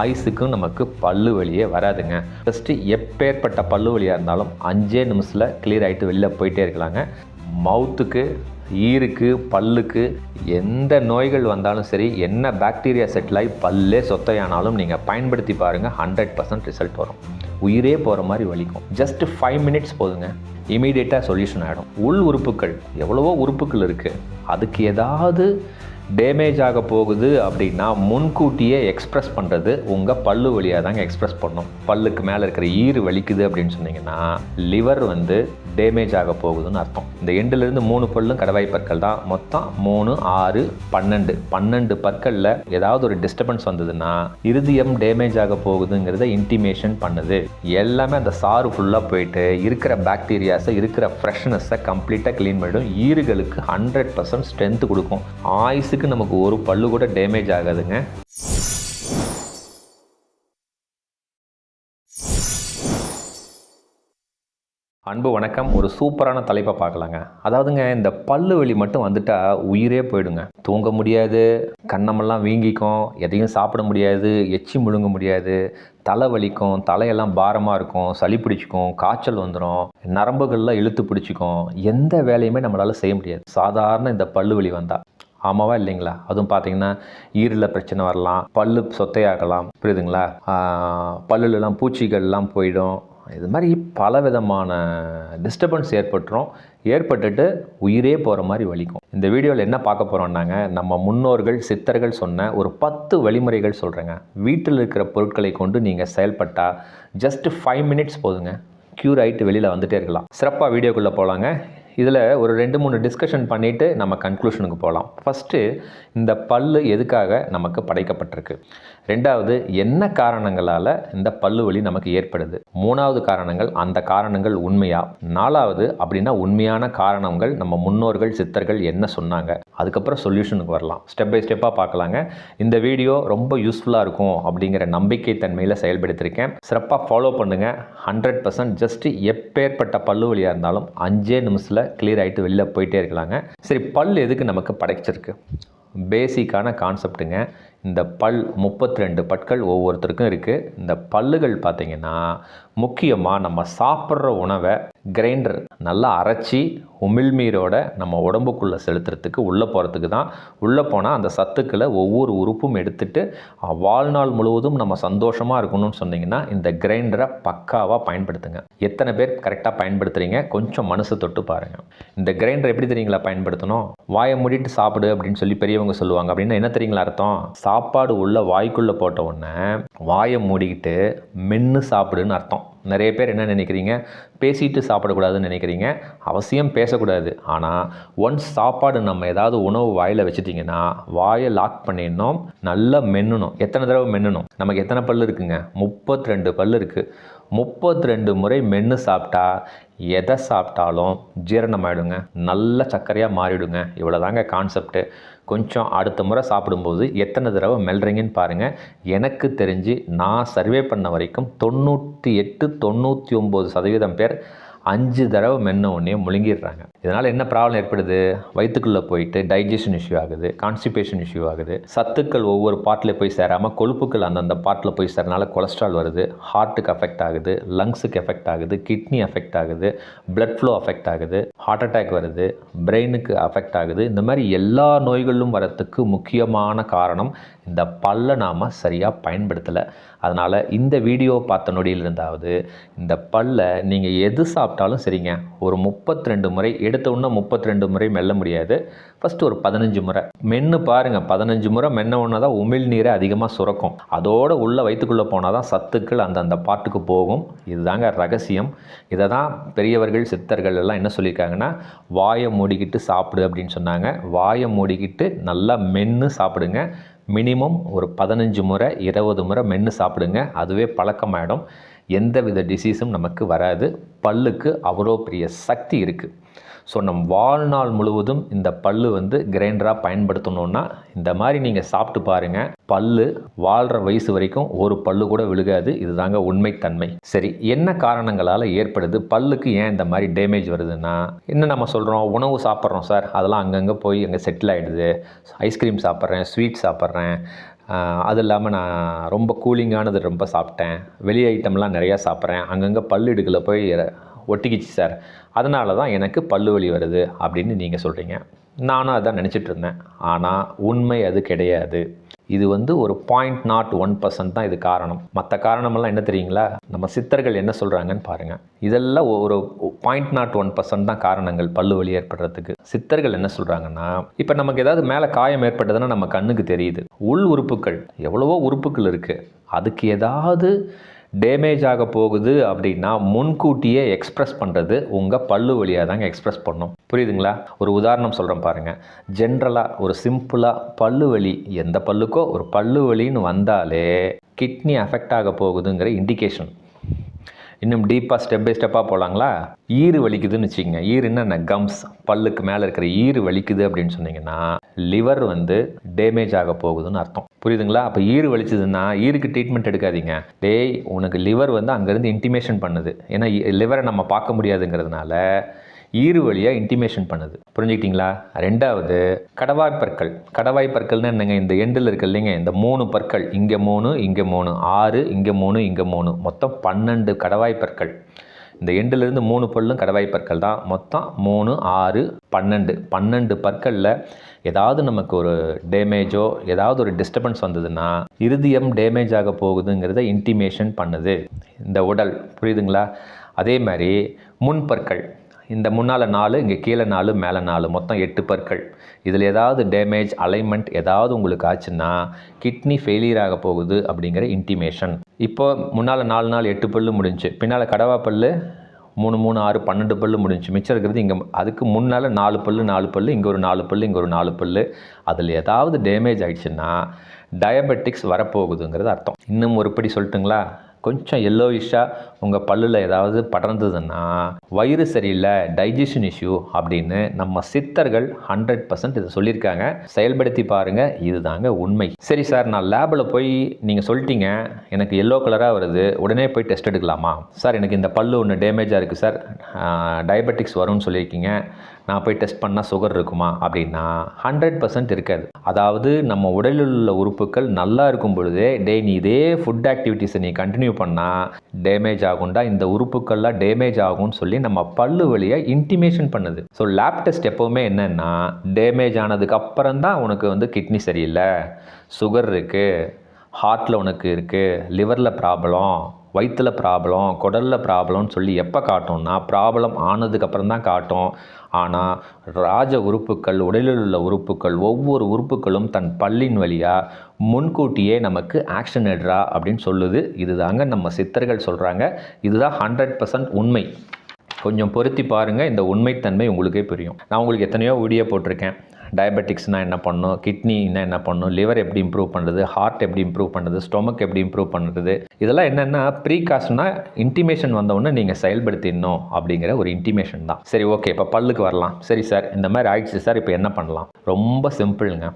ஆயுஸுக்கும் நமக்கு பல்லு வலியே வராதுங்க. ஜஸ்ட்டு எப்பேற்பட்ட பல்லு வழியாக இருந்தாலும் அஞ்சே நிமிஷத்தில் கிளியர் ஆகிட்டு வெளியில் போயிட்டே இருக்கலாங்க. மவுத்துக்கு ஈருக்கு பல்லுக்கு எந்த நோய்கள் வந்தாலும் சரி என்ன பாக்டீரியா செட்டில் ஆகி பல்லே சொத்தையானாலும் நீங்கள் பயன்படுத்தி பாருங்கள் ஹண்ட்ரட் பர்சன்ட் ரிசல்ட் வரும். உயிரே போகிற மாதிரி வலிக்கும். ஜஸ்ட் ஃபைவ் மினிட்ஸ் போதுங்க. இமீடியட்டாக சொல்யூஷன் ஆகிடும் உள் உறுப்புகள் எவ்வளவோ உறுப்புகள் இருக்குது அதுக்கு ஏதாவது டேமேஜ் ஆக போகுது அப்படின்னா முன்கூட்டியே எக்ஸ்ப்ரெஸ் பண்ணுறது உங்கள் பல்லு வழியாக தாங்க எக்ஸ்ப்ரெஸ் பண்ணும். பல்லுக்கு மேலே இருக்கிற ஈறு வலிக்குது அப்படின்னு சொன்னீங்கன்னா லிவர் வந்து டேமேஜ் ஆக போகுதுன்னு அர்த்தம். இந்த எண்டுலேருந்து மூணு பல்லும் கடவாய் பற்கள் தான். மொத்தம் மூணு ஆறு பன்னெண்டு. பன்னெண்டு பற்களில் ஏதாவது ஒரு டிஸ்டர்பன்ஸ் வந்ததுன்னா இருதயம் டேமேஜ் ஆக போகுதுங்கிறத இன்டிமேஷன் பண்ணுது. எல்லாமே அந்த சாறு ஃபுல்லாக போயிட்டு இருக்கிற பாக்டீரியாஸை இருக்கிற ஃப்ரெஷ்னஸை கம்ப்ளீட்டாக க்ளீன் பண்ணிடும். ஈறுகளுக்கு ஹண்ட்ரட் பர்சன்ட் ஸ்ட்ரென்த் கொடுக்கும். ஆயுசுக்கு நமக்கு ஒரு பல்லு கூட டேமேஜ் ஆகாதுங்க. அன்பு வணக்கம். ஒரு சூப்பரான தலைப்பை பார்க்கலாங்க. அதாவதுங்க இந்த பல்லு வலி மட்டும் வந்துட்டா உயிரே போயிடுங்க. தூங்க முடியாது கண்ணமெல்லாம் வீங்கிக்கும் எதையும் சாப்பிட முடியாது எச்சி முழுங்க முடியாது தலை வலிக்கும் தலையெல்லாம் பாரமாக இருக்கும் சளி பிடிச்சிக்கும் காய்ச்சல் வந்துடும் நரம்புகள்லாம் இழுத்து பிடிச்சிக்கும் எந்த வேலையுமே நம்மளால் செய்ய முடியாது. சாதாரண இந்த பல்லு வலி வந்தால் ஆமாவா இல்லைங்களா? அதுவும் பார்த்தீங்கன்னா ஈரில் பிரச்சனை வரலாம் பல்லு சொத்தையாகலாம். புரியுதுங்களா? ஆஹ் பல்லுலலாம் பூச்சிகள்லாம் போயிடும். இது மாதிரி பல விதமான டிஸ்டர்பன்ஸ் ஏற்பட்டுரும். ஏற்பட்டுட்டு உயிரே போகிற மாதிரி வலிக்கும். இந்த வீடியோவில் என்ன பார்க்க போகிறோம்னாங்க நம்ம முன்னோர்கள் சித்தர்கள் சொன்ன ஒரு பத்து வழிமுறைகள் சொல்கிறேங்க வீட்டில் இருக்கிற பொருட்களை கொண்டு நீங்கள் செயல்பட்டால் ஜஸ்ட் ஃபைவ் மினிட்ஸ் போதுங்க. க்யூர் ஆகிட்டு வெளியில் வந்துட்டே இருக்கலாம். சிறப்பாக வீடியோக்குள்ளே போகலாங்க இதில் ஒரு ரெண்டு மூணு டிஸ்கஷன் பண்ணிவிட்டு நம்ம கன்க்ளூஷனுக்கு போகலாம். ஃபஸ்ட்டு இந்த பல்லு எதுக்காக நமக்கு படைக்கப்பட்டிருக்கு? ரெண்டாவது என்ன காரணங்களால் இந்த பல்லு வலி நமக்கு ஏற்படுது? மூணாவது காரணங்கள் அந்த காரணங்கள் உண்மையா? நாலாவது அப்படின்னா உண்மையான காரணங்கள் நம்ம முன்னோர்கள் சித்தர்கள் என்ன சொன்னாங்க? அதுக்கப்புறம் சொல்யூஷனுக்கு வரலாம். ஸ்டெப் பை ஸ்டெப்பாக பார்க்கலாங்க. இந்த வீடியோ ரொம்ப யூஸ்ஃபுல்லாக இருக்கும் அப்படிங்கிற நம்பிக்கை தன்மையில் செயல்படுத்தியிருக்கேன் சிறப்பாக ஃபாலோ பண்ணுங்கள் ஹண்ட்ரட் பர்சன்ட் ஜஸ்ட் எப்பேற்பட்ட பல்லு வழியாக இருந்தாலும் அஞ்சே நிமிஷத்தில் கிளியர் ஆகிட்டு வெளியில் போயிட்டே இருக்கலாங்க. சரி பல் எதுக்கு நமக்கு படைச்சிருக்கு? பேசிக்கான கான்செப்ட்டுங்க இந்த பல் முப்பத்தி ரெண்டு பற்கள் ஒவ்வொருத்தருக்கும் இருக்குது இந்த பல்லுகள் பார்த்திங்கன்னா முக்கியமாக நம்ம சாப்பிட்ற உணவை கிரைண்டர் நல்லா அரைச்சி உமிழ்நீரோட நம்ம உடம்புக்குள்ளே செலுத்துறதுக்கு உள்ளே போகிறதுக்கு தான். உள்ளே போனால் அந்த சத்துக்களை ஒவ்வொரு உறுப்பும் எடுத்துகிட்டு வாழ்நாள் முழுவதும் நம்ம சந்தோஷமாக இருக்கணும்னு சொன்னிங்கன்னா இந்த கிரைண்டரை பக்காவாக பயன்படுத்துங்க. எத்தனை பேர் கரெக்டாக பயன்படுத்துகிறீங்க கொஞ்சம் மனசு தொட்டு பாருங்கள் இந்த கிரைண்டர் எப்படி தெரியுங்களா பயன்படுத்தணும்? வாயை மூடிட்டு சாப்பிடு அப்படின்னு சொல்லி பெரியவங்க சொல்லுவாங்க. அப்படின்னா என்ன தெரியுங்களா அர்த்தம்? சாப்பாடு உள்ள வாய்க்குள்ளே போட்ட உடனே வாயை மூடிக்கிட்டு மென்று சாப்பிடுன்னு அர்த்தம். நிறைய பேர் என்ன நினைக்கிறீங்க? பேசிட்டு சாப்பிடக்கூடாதுன்னு நினைக்கிறீங்க. அவசியம் பேசக்கூடாது. ஆனால் ஒன்ஸ் சாப்பாடு நம்ம ஏதாவது உணவு வாயில் வச்சுட்டிங்கன்னா வாயை லாக் பண்ணிடணும் நல்லா மென்னணும். எத்தனை தடவை மென்னணும்? நமக்கு எத்தனை பல் இருக்குங்க? முப்பத்தி ரெண்டு பல் இருக்குது முப்பத்தி ரெண்டு முறை மென்று சாப்பிட்டா எதை சாப்பிட்டாலும் ஜீரணமாயிடுங்க. நல்ல சர்க்கரையாக மாறிடுங்க. இவ்வளோதாங்க கான்செப்ட்டு கொஞ்சம் அடுத்த முறை சாப்பிடும்போது எத்தனை தடவை மெல்றீங்கன்னு பாருங்கள் எனக்கு தெரிஞ்சு நான் சர்வே பண்ண வரைக்கும் தொண்ணூற்றி எட்டு தொண்ணூற்றி ஒம்பது சதவீதம் பேர் அஞ்சு தடவை மென்ன உடனே முழுங்கிடுறாங்க. இதனால் என்ன ப்ராப்ளம் ஏற்படுது? வயிற்றுக்குள்ளே போயிட்டு டைஜஷன் இஷ்யூ ஆகுது கான்ஸ்டிபேஷன் இஷ்யூ ஆகுது. சத்துக்கள் ஒவ்வொரு பாட்டில் போய் சேராமல் கொழுப்புக்கள் அந்தந்த பாட்டில் போய் சேரனால கொலஸ்ட்ரால் வருது ஹார்ட்டுக்கு அஃபெக்ட் ஆகுது லங்ஸுக்கு எஃபெக்ட் ஆகுது கிட்னி அஃபெக்ட் ஆகுது பிளட் ஃப்ளோ அஃபெக்ட் ஆகுது ஹார்ட் அட்டாக் வருது பிரெயினுக்கு அஃபெக்ட் ஆகுது. இந்த மாதிரி எல்லா நோய்களும் வரத்துக்கு முக்கியமான காரணம் இந்த பல்லை நாம் சரியாக பயன்படுத்தலை. அதனால் இந்த வீடியோ பார்த்த நொடியிலிருந்தாவது இந்த பல்லை நீங்கள் எது சாப்பிட்டாலும் சரிங்க. ஒரு முப்பத்தி ரெண்டு முறை எடுத்த உடனே முப்பத்தி ரெண்டு முறை மெல்ல முடியாது. ஃபஸ்ட்டு ஒரு பதினஞ்சு முறை. மென்று பாருங்கள் பதினஞ்சு முறை மென்ன ஒன்று தான் உமிழ் நீரை அதிகமாக சுரக்கும். அதோட உள்ள வயிற்றுக்குள்ளே போனால் தான் சத்துக்கள் அந்தந்த பாட்டுக்கு போகும். இதுதாங்க ரகசியம். இதை தான் பெரியவர்கள் சித்தர்கள் எல்லாம் என்ன சொல்லியிருக்காங்கன்னா வாயை மூடிக்கிட்டு சாப்பிடு அப்படின்னு சொன்னாங்க. வாயை மூடிக்கிட்டு நல்லா மென்று சாப்பிடுங்க. மினிமம் ஒரு பதினஞ்சு முறை இருபது முறை மென்று சாப்பிடுங்க. அதுவே பழக்கமாயிடும். எந்தவித டிசீஸும் நமக்கு வராது. பல்லுக்கு அவ்வளோ பெரிய சக்தி இருக்குது ஸோ நம் வாழ்நாள் முழுவதும் இந்த பல்லு வந்து கிரைண்டராக பயன்படுத்தணுன்னா இந்த மாதிரி நீங்கள் சாப்பிட்டு பாருங்கள் பல்லு வாழ்கிற வயசு வரைக்கும் ஒரு பல்லு கூட விழுகாது. இதுதாங்க உண்மைத்தன்மை. சரி என்ன காரணங்களால் ஏற்படுது? பல்லுக்கு ஏன் இந்த மாதிரி டேமேஜ் வருதுன்னா என்ன நம்ம சொல்கிறோம் உணவு சாப்பிட்றோம் சார். அதெல்லாம் அங்கங்கே போய் அங்கே செட்டில் ஆகிடுது ஐஸ்கிரீம் சாப்பிட்றேன் ஸ்வீட் சாப்பிட்றேன். அது இல்லாமல் நான் ரொம்ப கூலிங்கானது ரொம்ப சாப்பிட்டேன். வெளி ஐட்டம்லாம் நிறையா சாப்பிட்றேன். அங்கங்கே பல்லு இடுக்கில் போய் ஒட்டிக்கிச்சு சார். அதனால தான் எனக்கு பல்லு வலி வருது அப்படின்னு நீங்கள் சொல்கிறீங்க நானும் அதான் நினச்சிட்டு இருந்தேன். ஆனால் உண்மை அது கிடையாது. இது வந்து ஒரு பாயிண்ட் நாட் ஒன் பர்சன்ட் தான் இது காரணம். மற்ற காரணமெல்லாம் என்ன தெரியுங்களா? நம்ம சித்தர்கள் என்ன சொல்கிறாங்கன்னு பாருங்கள் இதெல்லாம் ஒரு பாயிண்ட் நாட் ஒன் பர்சன்ட் தான் காரணங்கள் பல்லு வலி ஏற்படுறதுக்கு. சித்தர்கள் என்ன சொல்கிறாங்கன்னா இப்போ நமக்கு ஏதாவது மேலே காயம் ஏற்பட்டதுன்னா நம்ம கண்ணுக்கு தெரியுது. உள் உறுப்புகள் எவ்வளவோ உறுப்புகள் இருக்குது அதுக்கு ஏதாவது டேமேஜ் ஆக போகுது அப்படின்னா முன்கூட்டியே எக்ஸ்ப்ரெஸ் பண்ணுறது உங்கள் பல்லு வழியாக தாங்க எக்ஸ்ப்ரெஸ் பண்ணும். புரியுதுங்களா? ஒரு உதாரணம் சொல்கிறேன் பாருங்கள் ஜென்ரலாக ஒரு சிம்பிளாக பல்லு வலி எந்த பல்லுக்கோ ஒரு பல்லு வலின்னு வந்தாலே கிட்னி அஃபெக்ட் ஆக போகுதுங்கிற இண்டிகேஷன் இன்னும் டீப்பாக ஸ்டெப் பை ஸ்டெப்பாக போகலாங்களா ஈறு வலிக்குதுன்னு வச்சுக்கோங்க. ஈருன்னா என்னென்ன? கம்ஸ் பல்லுக்கு மேலே இருக்கிற ஈறு வலிக்குது அப்படின்னு சொன்னீங்கன்னா லிவர் வந்து டேமேஜ் ஆக போகுதுன்னு அர்த்தம். புரியுதுங்களா? அப்போ ஈறு வலிச்சதுன்னா ஈருக்கு ட்ரீட்மெண்ட் எடுக்காதீங்க. டேய் உனக்கு லிவர் வந்து அங்கேருந்து இன்டிமேஷன் பண்ணுது. ஏன்னா லிவரை நம்ம பார்க்க முடியாதுங்கிறதுனால ஈறு வழியாக இன்டிமேஷன் பண்ணுது. புரிஞ்சுக்கிட்டீங்களா? ரெண்டாவது கடவாய் பற்கள். கடவாய் பற்கள்னு என்னங்க? இந்த எண்டில் இருக்கு இல்லைங்க? இந்த மூணு பற்கள். இங்கே மூணு இங்கே மூணு. ஆறு இங்கே மூணு இங்கே மூணு. மொத்தம் பன்னெண்டு கடவாய் பற்கள். இந்த எண்டுலேருந்து மூணு பல்லும் கடவாய் பற்கள் தான். மொத்தம் மூணு ஆறு பன்னெண்டு. பன்னெண்டு பற்களில் ஏதாவது நமக்கு ஒரு டேமேஜோ ஏதாவது ஒரு டிஸ்டர்பன்ஸ் வந்ததுன்னா இருதயம் டேமேஜ் ஆக போகுதுங்கிறத இன்டிமேஷன் பண்ணுது. இந்த உடல் புரியுதுங்களா? அதே மாதிரி முன்பற்கள் இந்த முன்னால் நாலு இங்கே கீழே நாலு மேலே நாலு மொத்தம் எட்டு பற்கள். இதில் ஏதாவது டேமேஜ் அலைன்மெண்ட் ஏதாவது உங்களுக்கு ஆச்சுன்னா கிட்னி ஃபெயிலியர் ஆக போகுது அப்படிங்கிற இன்டிமேஷன் இப்போ முன்னால் நாலு நாள் எட்டு பல்லு முடிஞ்சு பின்னால் கடவா பல்லு மூணு மூணு ஆறு பன்னெண்டு பல்லு முடிஞ்சு மிச்சம் இருக்கிறது இங்கே அதுக்கு முன்னால் நாலு பல்லு நாலு பல்லு இங்கே ஒரு நாலு பல்லு இங்கே ஒரு நாலு பல்லு அதில் ஏதாவது டேமேஜ் ஆகிடுச்சுன்னா டயபெட்டிக்ஸ் வரப்போகுதுங்கிறது அர்த்தம். இன்னும் ஒருபடி சொல்லட்டுங்களா? கொஞ்சம் எல்லோயிஷாக உங்கள் பல்லில் ஏதாவது படர்ந்ததுன்னா வயிறு சரியில்லை டைஜஷன் இஷ்யூ அப்படின்னு நம்ம சித்தர்கள் ஹண்ட்ரட் பர்சன்ட் இதை சொல்லியிருக்காங்க. செயல்படுத்தி பாருங்கள் இதுதாங்க உண்மை. சரி சார் நான் லேபில் போய் நீங்கள் சொல்லிட்டீங்க எனக்கு எல்லோ கலராக வருது உடனே போய் டெஸ்ட் எடுக்கலாமா? சார் எனக்கு இந்த பல்லு ஒன்று டேமேஜாக இருக்குது சார் டயபெட்டிக்ஸ் வரும்னு சொல்லியிருக்கீங்க. நான் போய் டெஸ்ட் பண்ணால் சுகர் இருக்குமா? அப்படின்னா ஹண்ட்ரட் பர்சன்ட் இருக்காது. அதாவது நம்ம உடலில் உள்ள உறுப்புகள் நல்லா இருக்கும் பொழுதே டே நீ இதே ஃபுட் ஆக்டிவிட்டீஸை நீ கண்டினியூ பண்ணால் டேமேஜ் ஆகும்டா இந்த உறுப்புக்கள்லாம் டேமேஜ் ஆகும்னு சொல்லி நம்ம பல்லு வழியாக இன்டிமேஷன் பண்ணுது. ஸோ லேப் டெஸ்ட் எப்போவுமே என்னென்னா டேமேஜ் ஆனதுக்கு அப்புறம் தான் உனக்கு வந்து கிட்னி சரியில்லை சுகர் இருக்குது ஹார்ட்டில் உனக்கு இருக்குது லிவரில் ப்ராப்ளம் வயிற்றில் ப்ராப்ளம் குடலில் ப்ராப்ளம்னு சொல்லி எப்போ காட்டும்னா ப்ராப்ளம் ஆனதுக்கப்புறம் தான் காட்டும். ஆனால் ராஜ உறுப்புக்கள் உடலில் உள்ள உறுப்புக்கள் ஒவ்வொரு உறுப்புகளும் தன் பல்லின் வழியாக முன்கூட்டியே நமக்கு ஆக்ஷன் எடுறா அப்படின்னு சொல்லுது. இதுதாங்க நம்ம சித்தர்கள் சொல்கிறாங்க இதுதான் ஹண்ட்ரட் பர்சன்ட் உண்மை. கொஞ்சம் பொருத்தி பாருங்கள் இந்த உண்மைத்தன்மை உங்களுக்கே புரியும். நான் உங்களுக்கு எத்தனையோ வீடியோ போட்டிருக்கேன். டயபெட்டிக்ஸ்னால் என்ன பண்ணும்? கிட்னின்னா என்ன பண்ணும்? லிவர் எப்படி இம்ப்ரூவ் பண்ணுறது ஹார்ட் எப்படி இம்ப்ரூவ் பண்ணுறது ஸ்டொமக் எப்படி இம்ப்ரூவ் பண்ணுறது இதெல்லாம் என்னென்னா ப்ரீகாஷனாக இன்டிமேஷன் வந்தவுடனே நீங்கள் செயல்படுத்திடணும் அப்படிங்கிற ஒரு இன்டிமேஷன் தான். சரி ஓகே இப்போ பல்லுக்கு வரலாம். சரி சார் இந்த மாதிரி ஆயிடுச்சு சார் இப்போ என்ன பண்ணலாம்? ரொம்ப சிம்பிளுங்க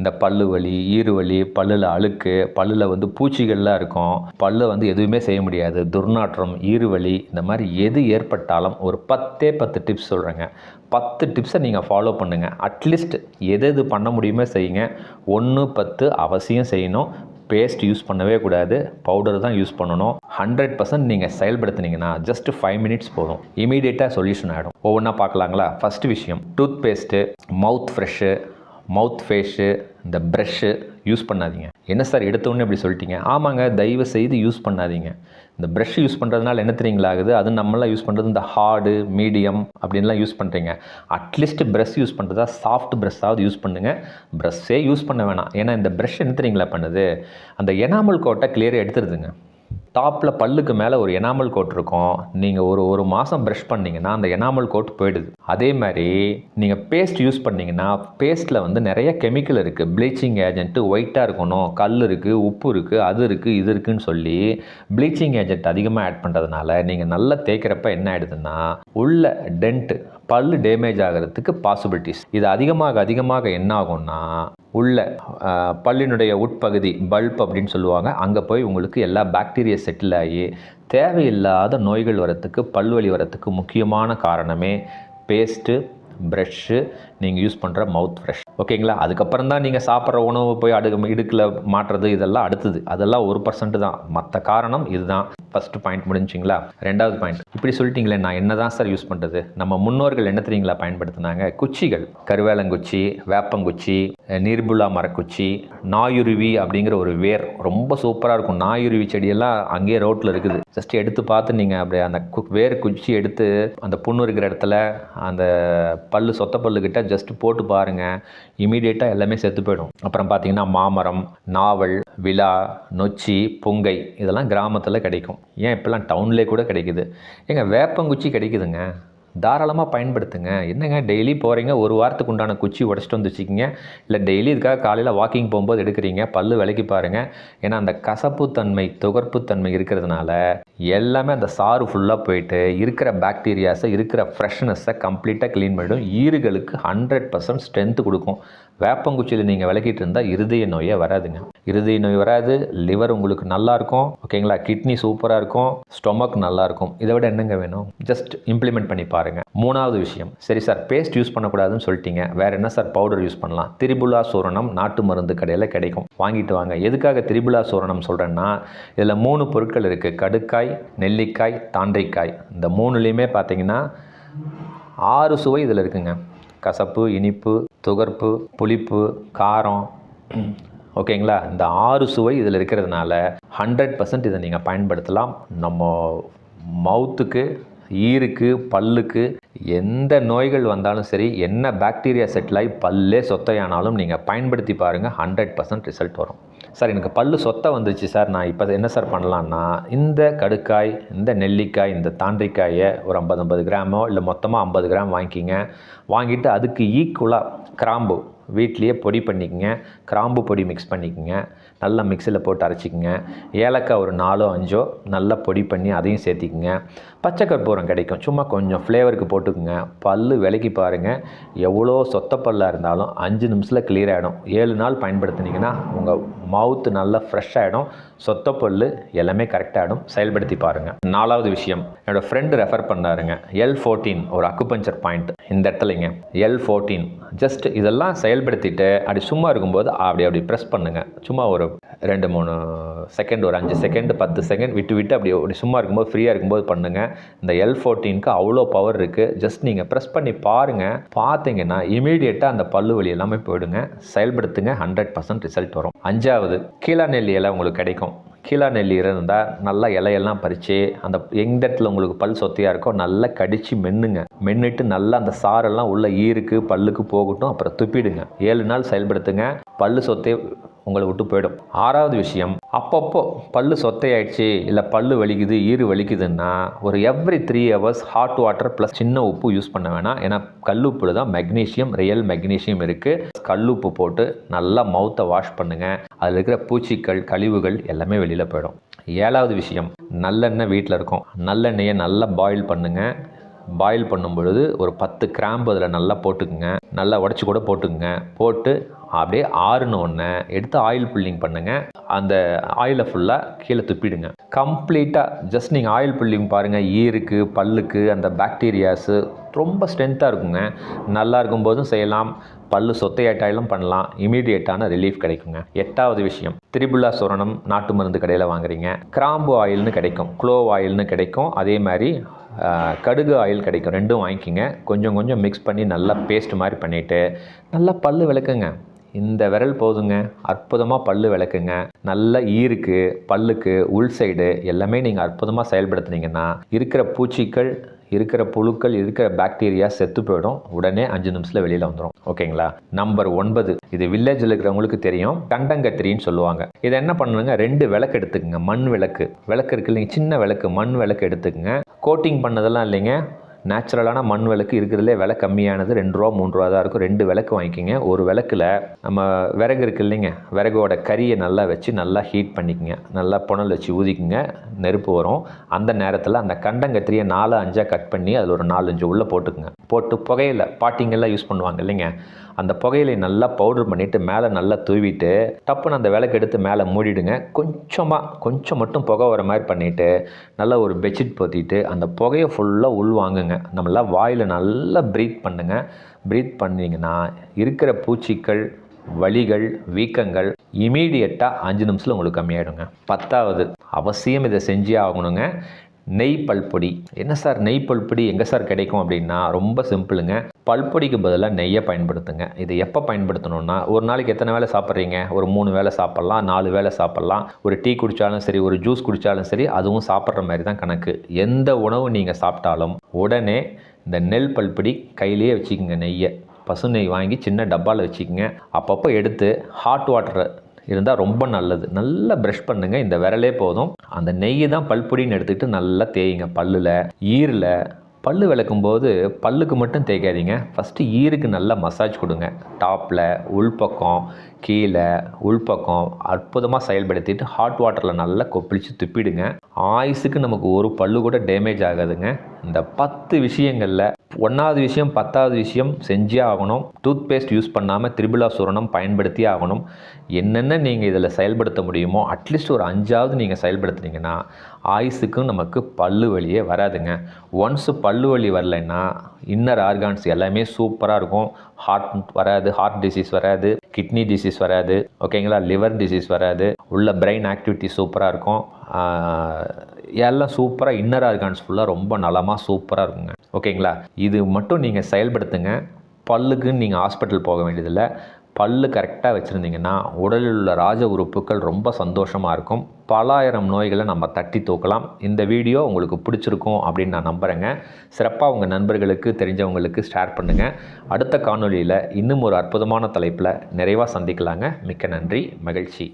இந்த பல்லு வலி ஈறு வலி பல்லில் அழுக்கு பல்லில் வந்து பூச்சிகள்லாம் இருக்கும். பல்லு வந்து எதுவுமே செய்ய முடியாது. துர்நாற்றம் ஈறு வலி இந்த மாதிரி எது ஏற்பட்டாலும் ஒரு பத்தே பத்து டிப்ஸ் சொல்கிறேங்க பத்து டிப்ஸை நீங்கள் ஃபாலோ பண்ணுங்கள் அட்லீஸ்ட் எது எது பண்ண முடியுமோ செய்யுங்க. ஒன்று பத்து அவசியம் செய்யணும். பேஸ்ட் யூஸ் பண்ணவே கூடாது. பவுடர் தான் யூஸ் பண்ணணும். ஹண்ட்ரட் பர்சன்ட் நீங்கள் செயல்படுத்துனீங்கன்னா ஜஸ்ட் ஃபைவ் மினிட்ஸ் போதும். இமீடியட்டாக சொல்யூஷன் ஆகிடும் ஒவ்வொன்றா பார்க்கலாங்களா? ஃபஸ்ட்டு விஷயம் tooth paste mouth fresh mouth fresh இந்த ப்ரெஷ்ஷு யூஸ் பண்ணாதீங்க. என்ன சார் எடுத்தோடனே இப்படி சொல்லிட்டீங்க? ஆமாங்க தயவு செய்து யூஸ் பண்ணாதீங்க. இந்த ப்ரஷ் யூஸ் பண்ணுறதுனால என்ன தெரியுங்களா ஆகுது? அது நம்மளாம் யூஸ் பண்ணுறது இந்த ஹார்டு மீடியம் அப்படின்லாம் யூஸ் பண்ணுறீங்க அட்லீஸ்ட் ப்ரஷ் யூஸ் பண்ணுறதா சாஃப்ட் ப்ரஷ்ஷாவது யூஸ் பண்ணுங்கள் ப்ரஷ்ஷே யூஸ் பண்ண வேணாம். ஏன்னா இந்த ப்ரஷ் என்ன தெரியுங்களா பண்ணுது? அந்த எனாமல் கோட்டை கிளியராக எடுத்துருதுங்க. டாப்பில் பல்லுக்கு மேலே ஒரு எனாமல் கோட் இருக்கும். நீங்கள் ஒரு ஒரு மாதம் ப்ரஷ் பண்ணிங்கன்னா அந்த எனாமல் கோட் போயிடுது. அதே மாதிரி நீங்கள் பேஸ்ட் யூஸ் பண்ணிங்கன்னா பேஸ்ட்டில் வந்து நிறைய கெமிக்கல் இருக்குது ப்ளீச்சிங் ஏஜென்ட்டு ஒயிட்டாக இருக்கணும் கல் இருக்குது உப்பு இருக்குது அது இருக்குது இது இருக்குதுன்னு சொல்லி ப்ளீச்சிங் ஏஜென்ட் அதிகமாக ஆட் பண்ணுறதுனால நீங்கள் நல்லா தேய்க்கிறப்ப என்ன ஆகிடுதுன்னா உள்ள டென்ட்டு பல்லு டேமேஜ் ஆகிறதுக்கு பாசிபிலிட்டிஸ் இது அதிகமாக அதிகமாக என்ன ஆகும்னா உள்ள பல்லினுடைய உட்பகுதி பல்ப் அப்படின்னு சொல்லுவாங்க. அங்கே போய் உங்களுக்கு எல்லா பாக்டீரியஸ் செட்டில் ஆகி தேவையில்லாத நோய்கள் வரத்துக்கு பல்வழி வரத்துக்கு முக்கியமான காரணமே பேஸ்ட்டு ப்ரெஷ்ஷு நீங்கள் யூஸ் பண்ணுற மவுத் ஃப்ரெஷ் ஓகேங்களா அதுக்கப்புறம் தான் நீங்கள் சாப்பிட்ற உணவு போய் அடுக்கு இடுக்கில் மாட்டுறது இதெல்லாம் அடுத்தது. அதெல்லாம் ஒரு பர்சன்ட் தான். மற்ற காரணம் இதுதான். ஃபஸ்ட்டு பாயிண்ட் முடிஞ்சிங்களா? ரெண்டாவது பாயிண்ட் இப்படி சொல்லிட்டீங்களே நான் என்ன தான் சார் யூஸ் பண்ணுறது நம்ம முன்னோர்கள் என்ன தெரியுங்களா பயன்படுத்தினாங்க? குச்சிகள். கருவேலங்குச்சி வேப்பங்குச்சி நீர்புல்லா மரக்குச்சி நாயுருவி அப்படிங்கிற ஒரு வேர். ரொம்ப சூப்பராக இருக்கும். நாயுருவி செடியெல்லாம் அங்கேயே ரோட்டில் இருக்குது. ஜஸ்ட் எடுத்து பார்த்து நீங்கள் அப்படியே அந்த கு- வேர் குச்சி எடுத்து அந்த புண்ணு இருக்கிற இடத்துல அந்த பல்லு சொத்த பல்லுக்கிட்ட ஜஸ்ட் போட்டு பாருங்கள் இமீடியட்டாக எல்லாமே செத்து போயிடும். அப்புறம் பார்த்தீங்கன்னா மாமரம் நாவல் விழா நொச்சி பொங்கை இதெல்லாம் கிராமத்தில் கிடைக்கும். ஏன் இப்போல்லாம் டவுன்லேயே கூட கிடைக்குது. ஏங்க வேப்பங்குச்சி கிடைக்குதுங்க. தாராளமாக பயன்படுத்துங்க. என்னங்க டெய்லி போகிறீங்க ஒரு வாரத்துக்கு உண்டான குச்சி உடச்சிட்டு வந்து வச்சுக்கிங்க. இல்லை டெய்லி இதுக்காக காலையில் வாக்கிங் போகும்போது எடுக்கிறீங்க பல்லு விலைக்கு பாருங்கள் ஏன்னா அந்த கசப்புத்தன்மை துகர்ப்புத்தன்மை இருக்கிறதுனால எல்லாமே அந்த சாறு ஃபுல்லாக போயிட்டு இருக்கிற பாக்டீரியாஸை இருக்கிற ஃப்ரெஷ்னஸை கம்ப்ளீட்டாக க்ளீன் பண்ணிடும். ஈறுகளுக்கு ஹண்ட்ரட் பர்சன்ட் ஸ்ட்ரென்த்து கொடுக்கும். வேப்பங்குச்சியில் நீங்கள் விளக்கிட்டு இருந்தால் இருதய நோயே வராதுங்க. இருதய நோய் வராது லிவர் உங்களுக்கு நல்லாயிருக்கும். ஓகேங்களா கிட்னி சூப்பராக இருக்கும். ஸ்டொமக் நல்லாயிருக்கும். இதை விட என்னங்க வேணும்? ஜஸ்ட் இம்ப்ளிமெண்ட் பண்ணி பாருங்கள் பாருங்க. மூணாவது விஷயம். சரி சார் பேஸ்ட் யூஸ் பண்ணக்கூடாதுன்னு சொல்லிட்டீங்க. வேற என்ன சார் பவுடர் யூஸ் பண்ணலாம்? திரிபுலா சூரணம் நாட்டு மருந்து கடையில் கிடைக்கும். வாங்கிட்டு வாங்க. எதுக்காக திரிபுலா சூரணம் சொல்கிறேன்னா இதில் மூணு பொருட்கள் இருக்குது கடுக்காய் நெல்லிக்காய் தாண்டைக்காய். இந்த மூணுலேயுமே பார்த்தீங்கன்னா ஆறு சுவை இதில் இருக்குங்க. கசப்பு இனிப்பு துகர்ப்பு புளிப்பு காரம். ஓகேங்களா இந்த ஆறு சுவை இதில் இருக்கிறதுனால ஹண்ட்ரட் பர்சன்ட் இதை நீங்கள் பயன்படுத்தலாம். நம்ம மவுத்துக்கு ஈருக்கு பல்லுக்கு எந்த நோய்கள் வந்தாலும் சரி என்ன பாக்டீரியா செட்டில் ஆகி பல்லே சொத்தையானாலும் நீங்கள் பயன்படுத்தி பாருங்கள் ஹண்ட்ரட் பர்சன்ட் ரிசல்ட் வரும். சார் எனக்கு பல்லு சொத்தை வந்துச்சு சார். நான் இப்போ என்ன சார் பண்ணலான்னா இந்த கடுக்காய் இந்த நெல்லிக்காய் இந்த தாண்டிக்காயை ஒரு ஐம்பது ஐம்பது கிராமோ இல்லை மொத்தமாக ஐம்பது கிராம் வாங்கிக்கிங்க. வாங்கிட்டு அதுக்கு ஈக்குவலாக கிராம்பு வீட்லேயே பொடி பண்ணிக்கங்க. கிராம்பு பொடி மிக்ஸ் பண்ணிக்கங்க. நல்லா மிக்சியில் போட்டு அரைச்சிக்கங்க. ஏலக்காய் ஒரு நாலோ அஞ்சோ நல்லா பொடி பண்ணி அதையும் சேர்த்திக்கங்க. பச்சை கற்பூரம் கிடைக்கும். சும்மா கொஞ்சம் ஃப்ளேவருக்கு போட்டுக்குங்க. பல்லு விலைக்கு பாருங்கள் எவ்வளோ சொத்த பல்லாக இருந்தாலும் அஞ்சு நிமிஷத்தில் கிளியர் ஆகிடும் ஏழு நாள் பயன்படுத்தினீங்கன்னா உங்கள் மவுத்து நல்லா ஃப்ரெஷ் ஆகிடும் சொத்த பல்லு எல்லாமே கரெக்டாகிடும் செயல்படுத்தி பாருங்கள் நாலாவது விஷயம் என்னோடய ஃப்ரெண்டு ரெஃபர் பண்ணாருங்க. எல் ஃபோர்டீன் ஒரு அக்குபஞ்சர் பாயிண்ட் இந்த இடத்துலங்க எல் ஃபோர்டீன் ஜஸ்ட் இதெல்லாம் செயல்படுத்திட்டு அப்படி சும்மா இருக்கும்போது அப்படி அப்படி ப்ரெஸ் பண்ணுங்கள் சும்மா ஒரு ரெண்டு மூணு செகண்ட் ஒரு அஞ்சு செகண்ட் பத்து செகண்ட் விட்டு விட்டு அப்படி அப்படி சும்மா இருக்கும்போது ஃப்ரீயாக இருக்கும்போது பண்ணுங்கள் இந்த எல் ஃபோர்டீனுக்கு அவ்வளோ பவர் இருக்குது ஜஸ்ட் நீங்கள் ப்ரெஸ் பண்ணி பாருங்கள் பார்த்தீங்கன்னா இமீடியட்டாக அந்த பல்லு வலி எல்லாமே போயிடுங்க. செயல்படுத்துங்க ஹண்ட்ரட் பர்சன்ட் ரிசல்ட் வரும். அஞ்சாவது கீழா நெல்லி உங்களுக்கு கிடைக்கும். கீழா நெல்லி இருந்தால் நல்லா இலையெல்லாம் பறித்து அந்த எங்க இடத்துல உங்களுக்கு பல் சொத்தையாக இருக்கோ நல்லா கடித்து மென்னுங்க. மென்னுட்டு நல்லா அந்த சாரெல்லாம் உள்ள ஈருக்கு பல்லுக்கு போகட்டும் அப்புறம் துப்பிடுங்க. ஏழு நாள் செயல்படுத்துங்க பல்லு சொத்தே உங்களை விட்டு போயிடும். ஆறாவது விஷயம் அப்பப்போ பல்லு சொத்தையாயிடுச்சு இல்லை பல்லு வலிக்குது ஈறு வலிக்குதுன்னா ஒரு every three hours hot water plus சின்ன உப்பு யூஸ் பண்ண வேணாம். ஏன்னா கல்லுப்பில் தான் மெக்னீஷியம் ரியல் மெக்னீஷியம் இருக்குது கல்லுப்பு போட்டு நல்லா மவுத்தை வாஷ் பண்ணுங்கள் அதில் இருக்கிற பூச்சிகள் கழிவுகள் எல்லாமே வெளியில் போயிடும். ஏழாவது விஷயம் நல்லெண்ணெய் வீட்டில் இருக்கும். நல்லெண்ணெயை நல்லா பாயில் பண்ணுங்கள் பாயில் பண்ணும் பொழுது ஒரு பத்து கிராம்பு அதில் நல்லா போட்டுக்குங்க. நல்லா உடச்சி கூட போட்டுக்குங்க. போட்டு அப்படியே ஆறுன ஒன்று எடுத்து ஆயில் புல்லிங் பண்ணுங்கள் அந்த ஆயிலை ஃபுல்லாக கீழே துப்பிடுங்க. கம்ப்ளீட்டாக ஜஸ்ட் நீங்கள் ஆயில் புல்லிங் பாருங்கள் ஈருக்கு பல்லுக்கு அந்த பாக்டீரியாஸு ரொம்ப ஸ்ட்ரென்த்தாக இருக்குங்க. நல்லா இருக்கும்போதும் செய்யலாம். பல்லு சொத்தையாட்டாயிலும் பண்ணலாம். இமீடியட்டான ரிலீஃப் கிடைக்குங்க. எட்டாவது விஷயம் திரிபுல்லா சுரணம் நாட்டு மருந்து கடையில் வாங்குறீங்க. கிராம்பு ஆயில்னு கிடைக்கும். க்ளோவ் ஆயில்னு கிடைக்கும். அதே மாதிரி கடுகு ஆயில் கிடைக்கும். ரெண்டும் வாங்கிக்கிங்க. கொஞ்சம் கொஞ்சம் மிக்ஸ் பண்ணி நல்லா பேஸ்ட் மாதிரி பண்ணிவிட்டு நல்லா பல்லு விளக்குங்க. இந்த விரல் போதுங்க. அற்புதமாக பல்லு விளக்குங்க. நல்ல ஈருக்கு பல்லுக்கு உள் சைடு எல்லாமே நீங்கள் அற்புதமாக செயல்படுத்துனீங்கன்னா இருக்கிற பூச்சிகள் இருக்கிற புழுக்கள் இருக்கிற பாக்டீரியா செத்து போயிடும். உடனே அஞ்சு நிமிஷத்தில் வெளியில் வந்துடும் ஓகேங்களா? நம்பர் ஒன்பது. இது வில்லேஜில் இருக்கிறவங்களுக்கு தெரியும். கண்டங்கத்திரின்னு சொல்லுவாங்க. இதை என்ன பண்ணுங்க? ரெண்டு விளக்கு எடுத்துக்கோங்க. மண் விளக்கு. விளக்கு இருக்கு இல்லைங்க சின்ன விளக்கு. மண் விளக்கு எடுத்துக்கோங்க. கோட்டிங் பண்ணதெல்லாம் இல்லைங்க. நேச்சுரலான மண் விளக்கு இருக்கிறதுலே விலை கம்மியானது ரெண்டு ரூபா மூணு ரூபா தான் இருக்கும். ரெண்டு விளக்கு வாங்கிக்கோங்க. ஒரு விளக்கில் நம்ம விறகு இருக்கு இல்லைங்க விறகோட கறியை நல்லா வச்சு நல்லா ஹீட் பண்ணிக்கங்க. நல்லா புனல் வச்சு ஊதிக்குங்க. நெருப்பு வரும். அந்த நேரத்தில் அந்த கண்டங்கத்திரியை நாலு அஞ்சாக கட் பண்ணி அதில் ஒரு நாலஞ்சு உள்ளே போட்டுக்குங்க. போட்டு புகையில் பாட்டிங்கெல்லாம் யூஸ் பண்ணுவாங்க இல்லைங்க. அந்த புகையிலை நல்லா பவுடர் பண்ணிவிட்டு மேலே நல்லா தூவிட்டு டப்புன்னு அந்த விளக்கு எடுத்து மேலே மூடிடுங்க. கொஞ்சமாக கொஞ்சம் மட்டும் புகை வர மாதிரி பண்ணிவிட்டு நல்லா ஒரு பெட்ஷீட் போத்திட்டு அந்த புகையை ஃபுல்லாக உள்வாங்குங்க நம்மளாம் வாயில் நல்லா ப்ரீத் பண்ணுங்க. ப்ரீத் பண்ணிங்கன்னா இருக்கிற பூச்சிகள் வலிகள் வீக்கங்கள் இமீடியட்டாக அஞ்சு நிமிஷத்தில் உங்களுக்கு கம்மியாயிடுங்க. பத்தாவது அவசியம் இதை செஞ்சே ஆகணுங்க. நெய் பல்பொடி. என்ன சார் நெய் பல்பொடி எங்கே சார் கிடைக்கும் அப்படின்னா ரொம்ப சிம்பிளுங்க. பல்பொடிக்கு பதிலாக நெய்யை பயன்படுத்துங்க. இதை எப்போ பயன்படுத்தணும்னா ஒரு நாளைக்கு எத்தனை வேளை சாப்பிட்றீங்க? ஒரு மூணு வேளை சாப்பிட்லாம் நாலு வேளை சாப்பிட்லாம். ஒரு டீ குடித்தாலும் சரி ஒரு ஜூஸ் குடித்தாலும் சரி அதுவும் சாப்பிட்ற மாதிரி தான் கணக்கு. எந்த உணவு நீங்கள் சாப்பிட்டாலும் உடனே இந்த நெல் பல்பொடி கையிலேயே வச்சுக்கோங்க நெய்யை. பசு நெய் வாங்கி சின்ன டப்பாவில் வச்சுக்கோங்க. அப்பப்போ எடுத்து ஹாட் வாட்டரை இருந்தால் ரொம்ப நல்லது. நல்லா ப்ரஷ் பண்ணுங்கள் இந்த விரலே போதும். அந்த நெய் தான் பல்பொடின்னு எடுத்துக்கிட்டு நல்லா தேயுங்க. பல்லில் ஈரில். பல்லு விளக்கும் போது பல்லுக்கு மட்டும் தேய்க்காதீங்க. ஃபஸ்ட்டு ஈருக்கு நல்லா மசாஜ் கொடுங்க. டாப்பில் உள்பக்கம் கீழே உள்பக்கம் அற்புதமாக செயல்படுத்திட்டு ஹாட் வாட்டரில் நல்லா கொப்பளித்து துப்பிடுங்க. ஆயுஸுக்கு நமக்கு ஒரு பல்லு கூட டேமேஜ் ஆகாதுங்க. இந்த பத்து விஷயங்களில் ஒன்றாவது விஷயம் பத்தாவது விஷயம் செஞ்சே ஆகணும். டூத் பேஸ்ட் யூஸ் பண்ணாமல் திரிபுலா சூரணம் பயன்படுத்தியே ஆகணும். என்னென்ன நீங்கள் இதில் செயல்படுத்த முடியுமோ அட்லீஸ்ட் ஒரு அஞ்சாவது நீங்கள் செயல்படுத்துனீங்கன்னா ஆயுஸுக்கும் நமக்கு பல்லு வலியே வராதுங்க. ஒன்ஸ் பல்லு வலி வரலைன்னா இன்னர் ஆர்கான்ஸ் எல்லாமே சூப்பராக இருக்கும். ஹார்ட் வராது ஹார்ட் டிசீஸ் வராது கிட்னி டிசீஸ் வராது ஓகேங்களா லிவர் டிசீஸ் வராது. உள்ள பிரெயின் ஆக்டிவிட்டி சூப்பராக இருக்கும். எல்லாம் சூப்பராக இன்னர் ஆர்கான்ஸ் ஃபுல்லாக ரொம்ப நலமாக சூப்பராக இருக்குங்க. ஓகேங்களா இது மட்டும் நீங்கள் செயல்படுத்துங்க. பல்லுக்குன்னு நீங்கள் ஹாஸ்பிட்டல் போக வேண்டியதில்லை. பல்லு கரெக்டாக வச்சுருந்தீங்கன்னா உடலில் உள்ள ராஜ உறுப்புகள் ரொம்ப சந்தோஷமாக இருக்கும். பலாயிரம் நோய்களை நம்ம தட்டி தூக்கலாம். இந்த வீடியோ உங்களுக்கு பிடிச்சிருக்கும் அப்படின்னு நான் நம்புகிறேங்க சிறப்பாக உங்கள் நண்பர்களுக்கு தெரிஞ்சவங்களுக்கு ஷேர் பண்ணுங்கள் அடுத்த காணொளியில் இன்னும் ஒரு அற்புதமான தலைப்பில் நிறைவாக சந்திக்கலாங்க. மிக்க நன்றி மகிழ்ச்சி.